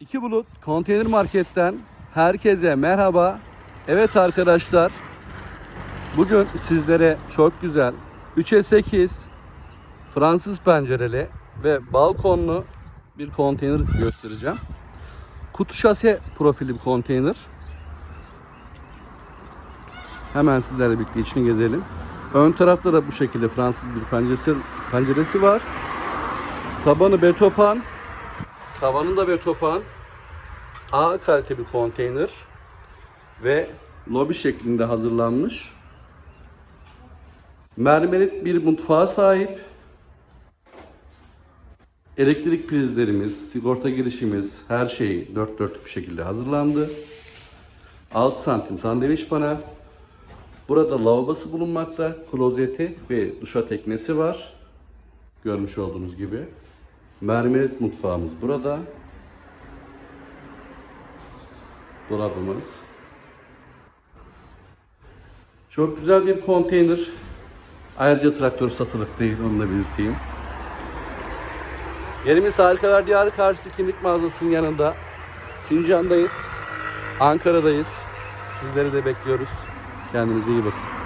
İki Bulut Konteyner Market'ten herkese merhaba. Evet arkadaşlar. Bugün sizlere çok güzel 3'e 8 Fransız pencereli ve balkonlu bir konteyner göstereceğim. Kutu şase profili bir konteyner. Hemen sizlerle birlikte içini gezelim. Ön tarafta da bu şekilde Fransız bir penceresi, penceresi var. Tabanı betopan. Tavanı da betopan. A kalite bir konteyner. Ve lobi şeklinde hazırlanmış. Mermerit bir mutfağa sahip. Elektrik prizlerimiz, sigorta girişimiz, her şey dört dörtlük bir şekilde hazırlandı. 6 santim sandviç panel. Burada lavabosu bulunmakta, klozeti ve duşa teknesi var. Görmüş olduğunuz gibi. Mermerit mutfağımız burada. Dolabımız. Çok güzel bir konteyner. Ayrıca traktör satılık değil, onu da belirteyim. Yerimiz Harikalar Diyarı karşısı kimlik mağazasının yanında. Sincan'dayız. Ankara'dayız. Sizleri de bekliyoruz. Kendinize iyi bakın.